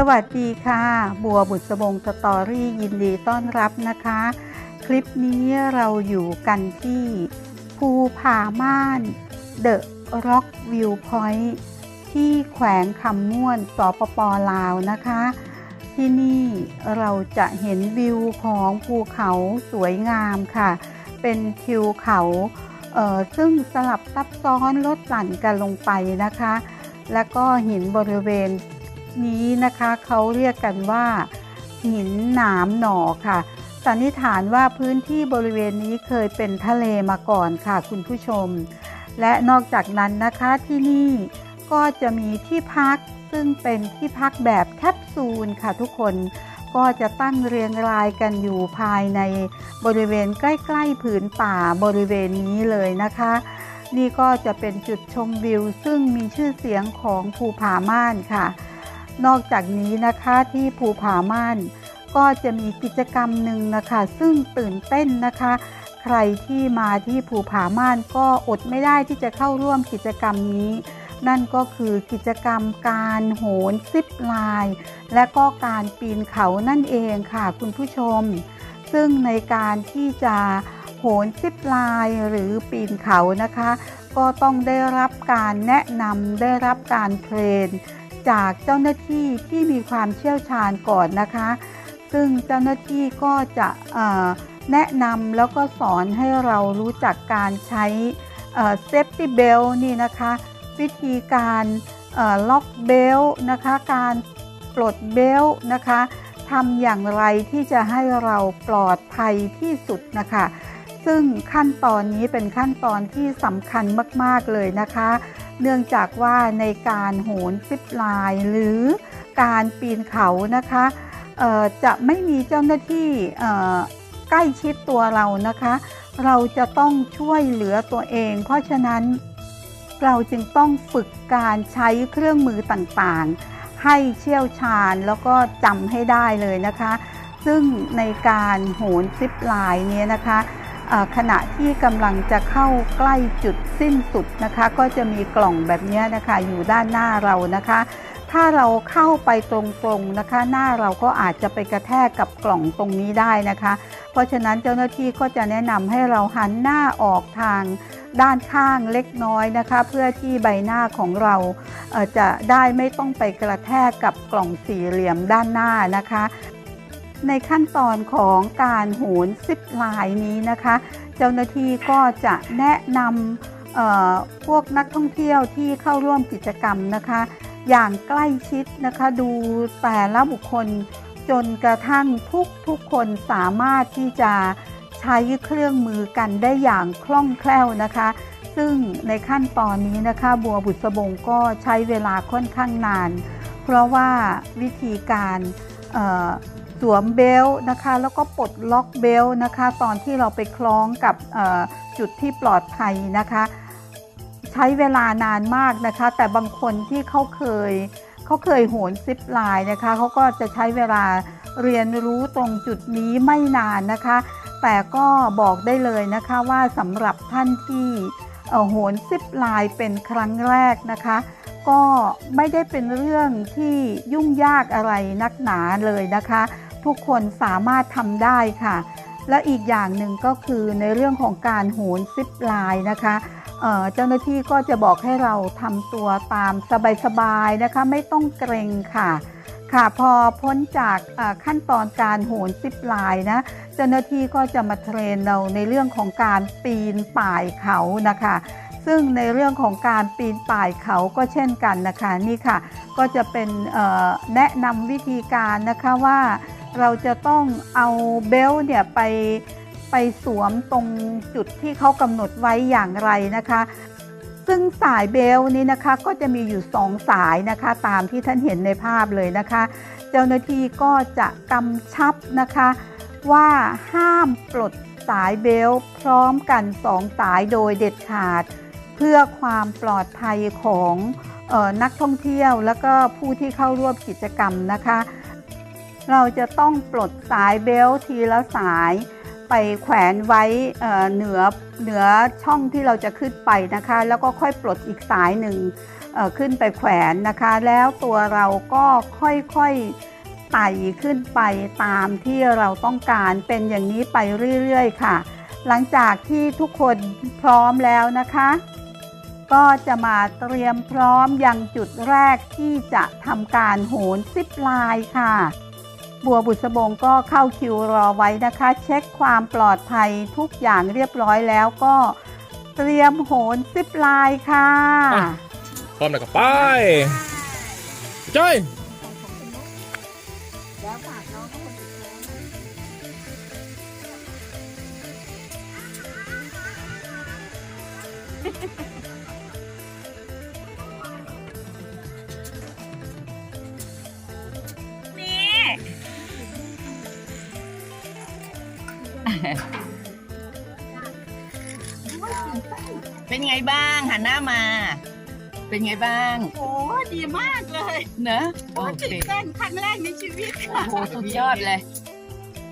สวัสดีค่ะ บัวบุษบงสตอรี่ยินดีต้อนรับนะคะ คลิปนี้เราอยู่กันที่ภูผาม่านเดอะร็อกวิวพอยท์ที่แขวงคำม่วนสปปลาวนะคะ ที่นี่เราจะเห็นวิวของภูเขาสวยงามค่ะ เป็นทิวเขาเอ่อซึ่งสลับซับซ้อนลดหลั่นกันลงไปนะคะ แล้วก็หินบริเวณ นี้นะคะเขาเรียกกันว่า หินหนามหนอค่ะ สันนิษฐานว่าพื้นที่บริเวณนี้เคยเป็นทะเลมาก่อนค่ะคุณผู้ชม และนอกจากนั้นนะคะที่นี่ก็จะมีที่พักซึ่งเป็นที่พักแบบแคปซูลค่ะทุกคนก็จะตั้งเรียงรายกันอยู่ภายในบริเวณใกล้ๆผืนป่าบริเวณนี้เลยนะคะ นี่ก็จะเป็นจุดชมวิว ซึ่งมีชื่อเสียงของภูผาม่านค่ะ นอกจากนี้นะคะที่ภูผาม่านก็จะมีกิจกรรมหนึ่งนะคะ ซึ่งตื่นเต้นนะคะ ใครที่มาที่ภูผาม่านก็อดไม่ได้ที่จะเข้าร่วมกิจกรรมนี้ นั่นก็คือกิจกรรมการโหนซิปไลน์และก็การปีนเขานั่นเองค่ะคุณผู้ชม ซึ่งในการที่จะโหนซิปไลน์หรือปีนเขานะคะ ก็ต้องได้รับการแนะนำได้รับการเทรน จากเจ้าหน้าที่ที่มีความเชี่ยวชาญก่อนนะคะ ซึ่งเจ้าหน้าที่ก็จะแนะนำแล้วก็สอนให้เรารู้จักการใช้เซฟตี้เบลนี่นะคะ วิธีการล็อกเบลนะคะ การปลดเบลนะคะทำอย่างไรที่จะให้เราปลอดภัยที่สุดนะคะ ซึ่งขั้นตอนนี้เป็นขั้นตอนที่สำคัญมาก ๆ เลยนะคะ เนื่องจากว่าในการโหนซิปไลน์หรือการปีนเขานะคะจะไม่มีเจ้าหน้าที่ใกล้ชิดตัวเรานะคะ เราจะต้องช่วยเหลือตัวเอง เพราะฉะนั้นเราจึงต้องฝึกการใช้เครื่องมือต่างๆ ให้เชี่ยวชาญแล้วก็จำให้ได้เลยนะคะ ซึ่งในการโหนซิปไลน์เนี่ยนะคะ ขณะที่กำลังจะเข้าใกล้จุดสิ้นสุดนะคะ ก็จะมีกล่องแบบนี้นะคะอยู่ด้านหน้าเรานะคะ ถ้าเราเข้าไปตรงๆนะคะ หน้าเราก็อาจจะไปกระแทกกับกล่องตรงนี้ได้นะคะ เพราะฉะนั้นเจ้าหน้าที่ก็จะแนะนำให้เราหันหน้าออกทางด้านข้างเล็กน้อยนะคะ เพื่อที่ใบหน้าของเราจะได้ไม่ต้องไปกระแทกกับกล่องสี่เหลี่ยมด้านหน้านะคะ ในขั้นตอนของการโหนซิปลน์นี้นะคะ เจ้าหน้าที่ก็จะแนะนำพวกนักท่องเที่ยวที่เข้าร่วมกิจกรรมนะคะ อย่างใกล้ชิดนะคะดูแต่ละบุคคลจนกระทั่งทุกทุกคนสามารถที่จะใช้เครื่องมือกันได้อย่างคล่องแคล่วนะคะ ซึ่งในขั้นตอนนี้นะคะบัวบุษบงก็ใช้เวลาค่อนข้างนาน เพราะว่าวิธีการ สวมเบลต์นะคะแล้วก็ปลดล็อกเบลต์นะคะ ตอนที่เราไปคล้องกับจุดที่ปลอดภัยนะคะ ใช้เวลานานมากนะคะ แต่บางคนที่เขาเคยเขาเคยโหนซิปไลน์นะคะเขาก็จะใช้เวลาเรียนรู้ตรงจุดนี้ไม่นานนะคะ แต่ก็บอกได้เลยนะคะว่าสำหรับท่านที่โหนซิปไลน์เป็นครั้งแรกนะคะ ก็ไม่ได้เป็นเรื่องที่ยุ่งยากอะไรนักหนาเลยนะคะ ทุกคนสามารถทำได้ค่ะ และอีกอย่างหนึ่งก็คือในเรื่องของการโหนซิปไลน์นะคะเเจ้าหน้าที่ก็จะบอกให้เราทำตัวตามสบายๆนะคะ ไม่ต้องเกรงค่ะค่ะพอพ้นจากขั้นตอนการโหนซิปไลน์นะเจ้าหน้าที่ก็จะมาเทรนเราในเรื่องของการปีนป่ายเขานะคะ ซึ่งในเรื่องของการปีนป่ายเขาก็เช่นกันนะคะนี่ค่ะ ก็จะเป็นแนะนำวิธีการนะคะว่า เราจะต้องเอาเบลต์เนี่ยไปไปสวมตรงจุดที่เขากำหนดไว้อย่างไรนะคะ ซึ่งสายเบลต์นี้นะคะก็จะมีอยู่สองสายนะคะ ตามที่ท่านเห็นในภาพเลยนะคะ เจ้าหน้าที่ก็จะกำชับนะคะ ว่าห้ามปลดสายเบลต์พร้อมกันสองสายโดยเด็ดขาด เพื่อความปลอดภัยของออนักท่องเที่ยวแล้วก็ผู้ที่เข้าร่วมกิจกรรมนะคะ เราจะต้องปลดสายเบลทีละสายไปแขวนไว้เหนือเหนือช่องที่เราจะขึ้นไปนะคะ แล้วก็ค่อยปลดอีกสายหนึ่งขึ้นไปแขวนนะคะ แล้วตัวเราก็ค่อยๆไต่ขึ้นไปตามที่เราต้องการเป็นอย่างนี้ไปเรื่อยๆค่ะ หลังจากที่ทุกคนพร้อมแล้วนะคะ ก็จะมาเตรียมพร้อมยังจุดแรกที่จะทำการโหนซิปลน์ค่ะ บัวบุษบงก็เข้าคิวรอไว้นะคะ เช็คความปลอดภัยทุกอย่างเรียบร้อยแล้วก็เตรียมโหนซิปไลน์ค่ะอะพร้อมแล้วก็ไปจ้อย เป็นไงบ้างหันหน้ามา เป็นไงบ้างโอ้ดีมากเลยเนอะโอโอ้เคตื่นเต้นครั้งแรกในชีวิตโอ้โหสุดยอดเลย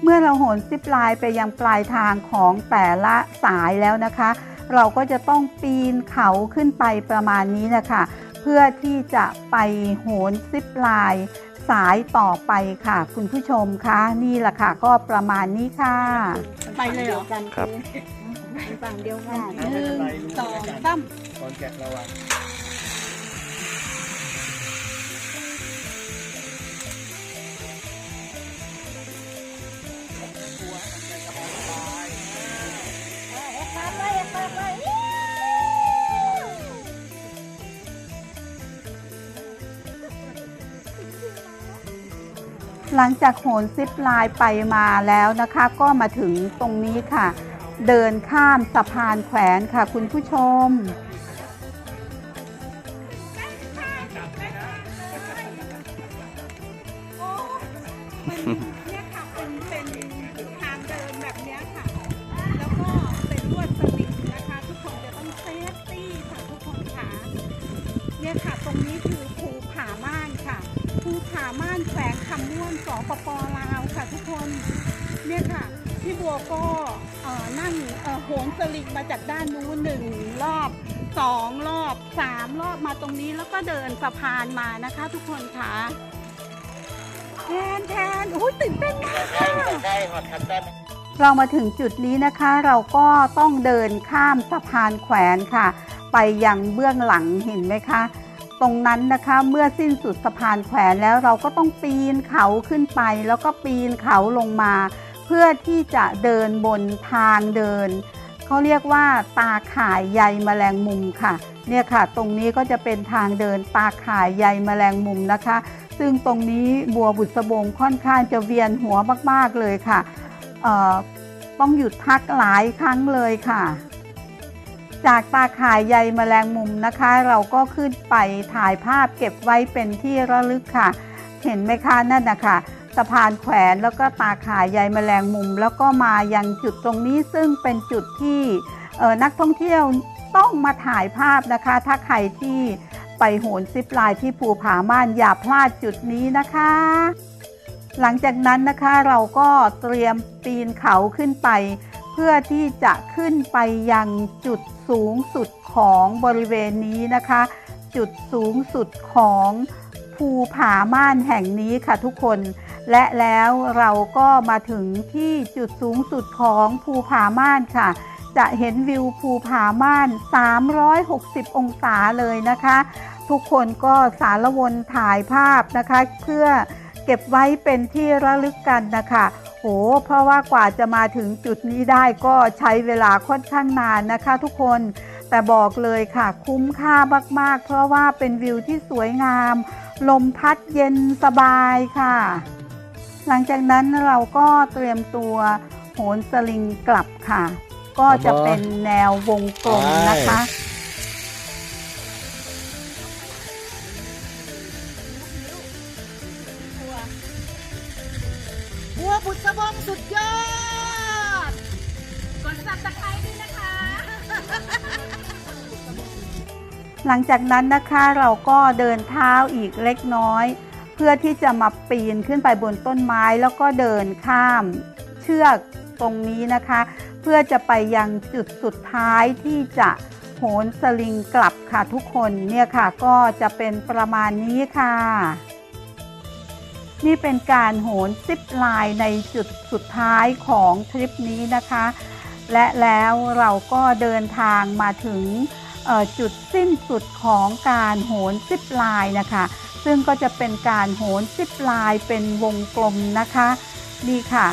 เมื่อเราโหนซิปไลน์ไปยังปลายทางของแต่ละสายแล้วนะคะ เราก็จะต้องปีนเขาขึ้นไปประมาณนี้นะคะ เพื่อที่จะไปโหนซิปไลน์สายต่อไปค่ะ คุณผู้ชมคะนี่แหละค่ะ ก็ประมาณนี้ค่ะ ไปเลยเหรอ ครับ ฝั่งเดียวกันไม่เป็นไรรู้สองด้วยกันสามตอนแกะระวังหลังจากโหนซิปไลน์ไปมาแล้วนะคะ ก็มาถึงตรงนี้ค่ะ เดินข้ามสะพานแขวนค่ะคุณผู้ชม เนี่ยค่ะเป็นเป็นทางเดินแบบเนี้ยค่ะ แล้วก็เป็นลวดสลิงนะคะ ทุกคนจะต้องเซฟตี้ค่ะทุกคนค่ะ เนี่ยค่ะตรงนี้คือภูผาม่านค่ะ ภูผาม่านแขวงคำม่วนสปปลาวค่ะทุกคน เนี่ยค่ะ พี่บัวก็นั่งโหนสลิงมาจากด้านนู้นหนึ่งรอบสองรอบสามรอบมาตรงนี้แล้วก็เดินสะพานมานะคะทุกคนค่ะแทนแทนโอ้ยตื่นเต้นค่ะเรามาถึงจุดนี้นะคะ เราก็ต้องเดินข้ามสะพานแขวนค่ะ ไปยังเบื้องหลังเห็นไหมคะ ตรงนั้นนะคะเมื่อสิ้นสุดสะพานแขวนแล้วเราก็ต้องปีนเขาขึ้นไป แล้วก็ปีนเขาลงมา เพื่อที่จะเดินบนทางเดิน เขาเรียกว่าตาข่ายใยแมลงมุมค่ะ เนี่ยค่ะ ตรงนี้ก็จะเป็นทางเดินตาข่ายใยแมลงมุมนะคะ ซึ่งตรงนี้บัวบุษบงค่อนข้างจะเวียนหัวมากๆเลยค่ะเอ่อต้องหยุดพักหลายครั้งเลยค่ะ จากตาข่ายใยแมลงมุมนะคะ เราก็ขึ้นไปถ่ายภาพเก็บไว้เป็นที่ระลึกค่ะ เห็นไหมคะนั่นนะคะ สะพานแขวนแล้วก็ตาข่ายใยแมลงมุม แล้วก็มายังจุดตรงนี้ซึ่งเป็นจุดที่นักท่องเที่ยวต้องมาถ่ายภาพนะคะ ถ้าใครที่ไปโหนซิปลน์ที่ภูผาม่านอย่าพลาดจุดนี้นะคะ หลังจากนั้นนะคะเราก็เตรียมปีนเขาขึ้นไป เพื่อที่จะขึ้นไปยังจุดสูงสุดของบริเวณนี้นะคะ จุดสูงสุดของภูผาม่านแห่งนี้ค่ะทุกคน และแล้วเราก็มาถึงที่จุดสูงสุดของภูผาม่านค่ะ จะเห็นวิวภูผาม่าน 360 องศาเลยนะคะ ทุกคนก็สารวนถ่ายภาพนะคะ เพื่อเก็บไว้เป็นที่ระลึกกันนะคะโหเพราะว่ากว่าจะมาถึงจุดนี้ได้ก็ใช้เวลาค่อนข้างนานนะคะ ทุกคนแต่บอกเลยค่ะ คุ้มค่ามาก ๆ เพราะว่าเป็นวิวที่สวยงาม ลมพัดเย็นสบายค่ะ หลังจากนั้นเราก็เตรียมตัวโหนสลิงกลับค่ะ ก็จะเป็นแนววงกลมนะคะ บัวบุษบงสุดยอด กดซับสไครต์ด้วยนะคะ หลังจากนั้นนะคะเราก็เดินเท้าอีกเล็กน้อย เพื่อที่จะมาปีนขึ้นไปบนต้นไม้แล้วก็เดินข้ามเชือกตรงนี้นะคะ เพื่อจะไปยังจุดสุดท้ายที่จะโหนสลิงกลับค่ะทุกคนเนี่ยค่ะก็จะเป็นประมาณนี้ค่ะ นี่เป็นการโหนซิปไลน์ในจุดสุดท้ายของทริปนี้นะคะ และแล้วเราก็เดินทางมาถึงจุดสิ้นสุดของการโหนซิปไลน์นะคะ ซึ่งก็จะเป็นการโหนซิปไลน์เป็นวงกลมนะคะนี่ค่ะ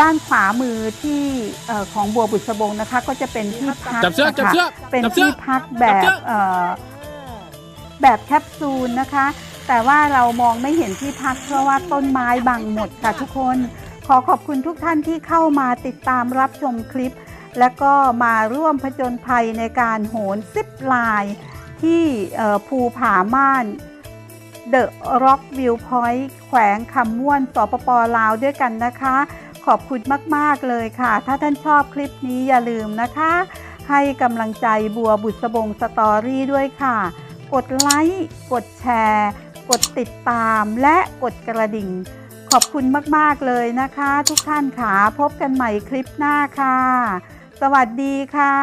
ด้านขวามือที่เอ่อของบัวบุษบงนะคะ ก็จะเป็นที่พักจับเชือกจับนะคะเชือกเป็นจับเชืที่อกพักแบจับบเชือกเอ่อแบบแคปซูลนะคะ แต่ว่าเรามองไม่เห็นที่พักเพราะว่าต้นไม้บังหมดค่ะทุกคน ขอขอบคุณทุกท่านที่เข้ามาติดตามรับชมคลิป และก็มาร่วมผจญภัยในการโหนซิปไลน์ที่เอ่อภูผาม่าน เดอะร็อกวิวพอยต์แขวงคำม่วนสปปลาวด้วยกันนะคะ ขอบคุณมาก ๆ เลยค่ะ ถ้าท่านชอบคลิปนี้อย่าลืมนะคะ ให้กำลังใจบัวบุษบงสตอรี่ด้วยค่ะ กดไลค์กดแชร์ กดติดตามและกดกระดิ่ง ขอบคุณมาก ๆ เลยนะคะ ทุกท่านค่ะพบกันใหม่คลิปหน้าค่ะ สวัสดีค่ะ